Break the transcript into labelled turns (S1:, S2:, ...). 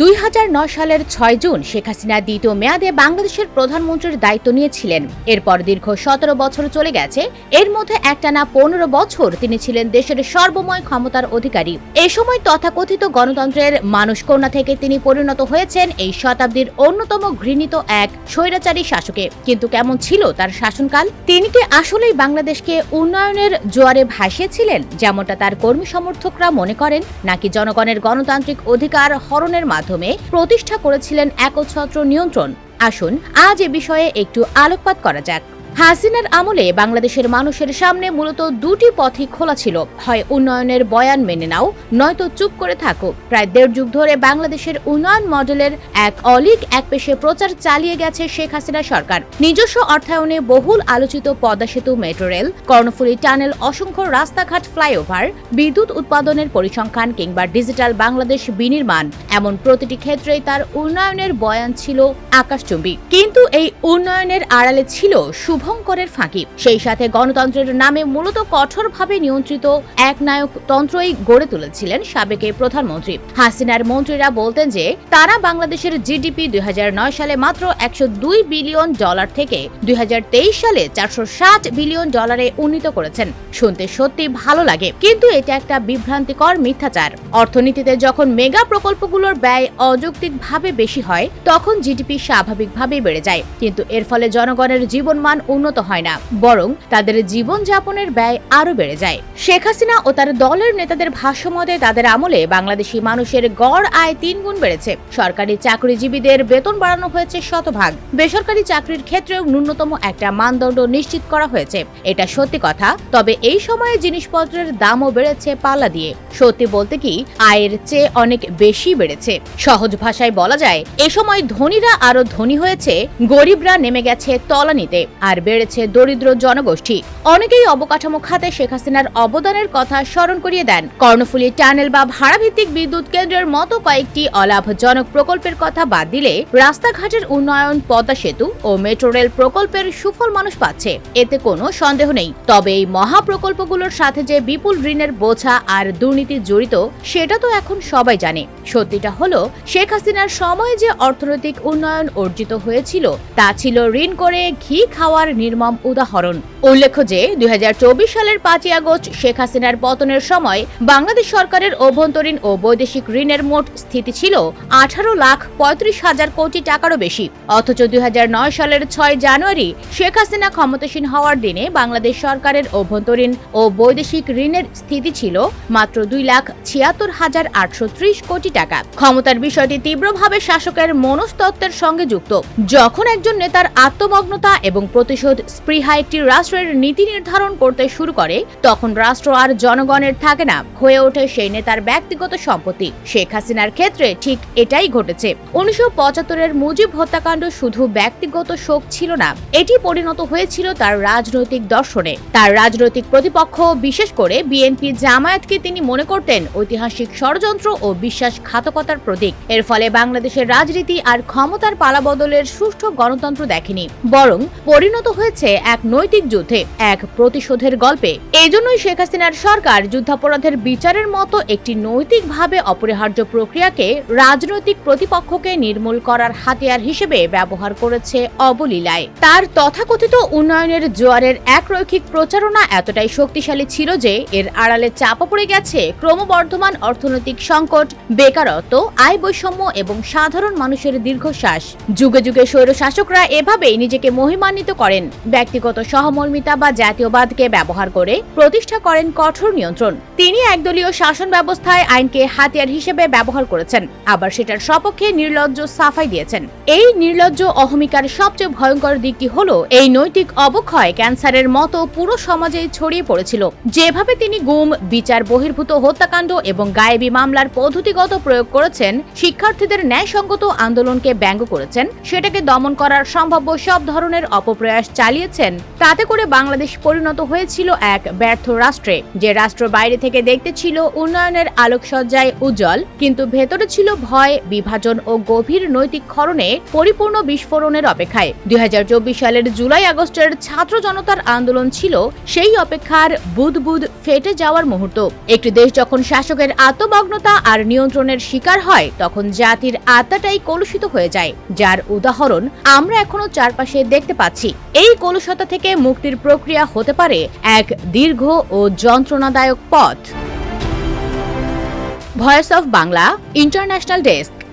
S1: দুই হাজার নয় সালের ছয় জুন শেখ হাসিনা দ্বিতীয় মেয়াদে বাংলাদেশের প্রধানমন্ত্রীর দায়িত্ব নিয়েছিলেন। এরপর দীর্ঘ সতেরো বছর চলে গেছে। এর মধ্যে একটানা পনেরো বছর তিনি ছিলেন দেশের সর্বময় ক্ষমতার অধিকারী। এ সময় তথাকথিত গণতন্ত্রের মানুষকন্যা থেকে তিনি পরিণত হয়েছেন এই শতাব্দীর অন্যতম ঘৃণিত এক স্বৈরাচারী শাসকে। কিন্তু কেমন ছিল তার শাসনকাল? তিনি কি আসলেই বাংলাদেশকে উন্নয়নের জোয়ারে ভাসিয়েছিলেন, যেমনটা তার কর্মী সমর্থকরা মনে করেন, নাকি জনগণের গণতান্ত্রিক অধিকার হরণের মাধ্যমে? প্রতিষ্ঠা করেছিলেন একচ্ছত্র নিয়ন্ত্রণ। আসুন আজ এ বিষয়ে একটু আলোকপাত করা যাক। হাসিনার আমলে বাংলাদেশের মানুষের সামনে মূলত দুটি পথই খোলা ছিল। হয় উন্নয়নের বয়ান মেনে নাও, নয়তো চুপ করে থাকো। প্রায় দেড় যুগ ধরে বাংলাদেশের উন্নয়ন মডেলের এক অলিক এক পেশে প্রচার চালিয়ে গেছে শেখ হাসিনা সরকার। নিজস্ব অর্থায়নে বহুল আলোচিত পদ্মা সেতু মেট্রো রেল, কর্ণফুলী টানেল, অসংখ্য রাস্তাঘাট ফ্লাইওভার, বিদ্যুৎ উৎপাদনের পরিসংখ্যান কিংবা ডিজিটাল বাংলাদেশ বিনির্মাণ, এমন প্রতিটি ক্ষেত্রেই তার উন্নয়নের বয়ান ছিল আকাশচুম্বী। কিন্তু এই উন্নয়নের আড়ালে ছিল শুভঙ্করের ফাঁকি। সেই সাথে গণতন্ত্রের নামে মূলত কঠোরভাবে নিয়ন্ত্রিত এক নায়ক তন্ত্রই গড়ে তুলেছিলেন সাবেক প্রধানমন্ত্রী। হাসিনার মন্ত্রীরা বলতেন যে, তারা বাংলাদেশের জিডিপি দুই সালে মাত্র একশো দুই বিলিয়ন ডলার থেকে দুই সালে চারশো বিলিয়ন ডলারে উন্নীত করেছেন। শুনতে সত্যি ভালো লাগে, কিন্তু এটা একটা বিভ্রান্তিকর মিথ্যাচার। অর্থনীতিতে যখন মেগা প্রকল্পগুলোর ব্যয় অযৌক্তিকভাবে বেশি হয়, তখন জিডিপি স্বাভাবিকভাবেই বেড়ে যায়। কিন্তু এর ফলে জনগণের জীবনমান উন্নত হয় না, বরং তাদের জীবনযাপনের ব্যয় আরও বেড়ে যায়। শেখ হাসিনা ও তার দলের নেতাদের ভাষ্যমতে তাদের আমলে বাংলাদেশি মানুষের গড় আয় তিন গুণ বেড়েছে। সরকারি চাকরিজীবীদের বেতন বাড়ানো হয়েছে শতভাগ। বেসরকারি চাকরির ক্ষেত্রেও ন্যূনতম একটা মানদণ্ড নিশ্চিত করা হয়েছে। এটা সত্যি কথা, তবে এই সময়ে জিনিসপত্রের দামও বেড়েছে পাল্লা দিয়ে। সত্যি বলতে কি, আয়ের চেয়ে অনেক বেশি বেড়েছে। সহজ ভাষায় বলা যায়, এ সময় ধনীরা আরও ধনী হয়েছে, গরিবরা নেমে গেছে তলানিতে। আর বেড়েছে দরিদ্র জনগোষ্ঠী। অনেকেই অবকাঠামো খাতে শেখ হাসিনার অবদানের কথা স্মরণ করিয়ে দেন। কর্ণফুলী টানেল বা ভাড়াভিত্তিক বিদ্যুৎ কেন্দ্রের মতো কয়েকটি অলাভজনক প্রকল্পের কথা বাদ দিলে রাস্তাঘাটের উন্নয়ন, পদ্মা সেতু ও মেট্রো রেল প্রকল্পের সুফল মানুষ পাচ্ছে। এতে কোনো সন্দেহ নেই। তবে এই মহা প্রকল্পগুলোর সাথে যে বিপুল ঋণের বোঝা আর দুর্নীতি জড়িত, সেটা তো এখন সবাই জানে। সত্যিটা হলো, শেখ হাসিনার সময়ে যে অর্থনৈতিক উন্নয়ন অর্জিত হয়েছিল, তা ছিল ঋণ করে ঘি খাওয়ার নির্মম উদাহরণ। উল্লেখ্য যে, দুই হাজার চব্বিশ সালের পাঁচই আগস্ট শেখ হাসিনার পতনের সময় বাংলাদেশ সরকারের অভ্যন্তরীণ ও বৈদেশিক ঋণের মোট স্থিতি ছিল আঠারো লাখ পঁয়ত্রিশ হাজার কোটি টাকারও বেশি। অথচ দুই হাজার নয় সালের ছয় জানুয়ারি শেখ হাসিনা ক্ষমতাসীন হওয়ার দিনে বাংলাদেশ সরকারের অভ্যন্তরীণ ও বৈদেশিক ঋণের স্থিতি ছিল মাত্র দুই লাখ ছিয়াত্তর হাজার আটশো ত্রিশ কোটি টাকা। ক্ষমতার বিষয়টি তীব্রভাবে শাসকের মনস্তত্ত্বের সঙ্গে যুক্ত। যখন একজন নেতার আত্মমগ্নতা এবং প্রতিশোধ স্পৃহা একটি রাষ্ট্রের নীতি নির্ধারণ করতে শুরু করে, তখন রাষ্ট্র আর জনগণের থাকে না, হয়ে ওঠে সেই নেতার ব্যক্তিগত সম্পত্তি। শেখ হাসিনার ক্ষেত্রে ঠিক এটাই ঘটেছে। উনিশশো পঁচাত্তরের মুজিব হত্যাকাণ্ড শুধু ব্যক্তিগত শোক ছিল না, এটি পরিণত হয়েছিল তার রাজনৈতিক দর্শনে। তার রাজনৈতিক প্রতিপক্ষ, বিশেষ করে বিএনপি জামায়াতকে তিনি মনে করতেন ঐতিহাসিক ষড়যন্ত্র ও বিশ্বাসঘাতকতার প্রতীক। এর ফলে বাংলাদেশের রাজনীতি আর ক্ষমতার পালাবদলের সুষ্ঠু গণতন্ত্র দেখেনি। বরং পরিণত হয়েছে এক নৈতিক যুদ্ধে এক প্রতিশোধের গল্পে। এই জন্যই শেখ হাসিনার সরকার যুদ্ধাপরাধের বিচারের মতো একটি নৈতিকভাবে অপরিহার্য প্রক্রিয়াকে রাজনৈতিক প্রতিপক্ষকে নির্মূল করার হাতিয়ার হিসেবে ব্যবহার করেছে অবলীলায়। তার তথাকথিত উন্নয়নের জোয়ারের একরৈখিক প্রচারণা এতটাই শক্তিশালী ছিল যে এর আড়ালে চাপা পড়ে গেছে ক্রমবর্ধমান অর্থনৈতিক সংকট, বেকারত্ব, আয় বৈষম্য এবং সাধারণ মানুষের দীর্ঘশ্বাস। যুগে যুগে স্বৈর শাসকরা এভাবেই নিজেকে মহিমান্বিত করেন। ব্যক্তিগত সহমর্মিতা বা জাতীয়বাদকে ব্যবহার করে প্রতিষ্ঠা করেন কঠোর নিয়ন্ত্রণ। তিনি একদলীয় শাসন ব্যবস্থায় আইনকে হাতিয়ার হিসেবে ব্যবহার করেছেন, আবার সেটার সপক্ষে নির্লজ্জ সাফাই দিয়েছেন। এই নির্লজ্জ অহমিকার সবচেয়ে ভয়ঙ্কর দিকটি হলো এই নৈতিক অবক্ষয় ক্যান্সারের মতো পুরো সমাজে ছড়িয়ে পড়েছিল। যেভাবে তিনি গুম, বিচার বহির্ভূত হত্যাকাণ্ড এবং গায়েবী মামলার পদ্ধতিগত প্রয়োগ করেছেন, শিক্ষার্থীদের ন্যায়সঙ্গত আন্দোলনকে ব্যঙ্গ করেছেন, সেটাকে দমন করার সম্ভাব্য সব ধরনের অপপ্রয়াস সন্ত্রাস চালিয়েছেন, তাতে করে বাংলাদেশ পরিণত হয়েছিল এক ব্যর্থ রাষ্ট্রে। যে রাষ্ট্র বাইরে থেকে দেখতে ছিল উন্নয়নের আলোকসজ্জায় উজ্জ্বল, কিন্তু ভেতরে ছিল ভয়, বিভাজন ও গভীর নৈতিক ক্ষরণে পরিপূর্ণ বিস্ফোরণের অপেক্ষায়। দু হাজার চব্বিশ সালের জুলাই আগস্টের ছাত্র জনতার আন্দোলন ছিল সেই অপেক্ষার বুদবুদ ফেটে যাওয়ার মুহূর্ত। একটি দেশ যখন শাসকের আত্মমগ্নতা আর নিয়ন্ত্রণের শিকার হয়, তখন জাতির আত্মাটাই কলুষিত হয়ে যায়। যার উদাহরণ আমরা এখনও চারপাশে দেখতে পাচ্ছি। এই কলুষতা থেকে মুক্তির প্রক্রিয়া হতে পারে এক দীর্ঘ ও যন্ত্রণাদায়ক পথ। Voice of Bangla, international desk.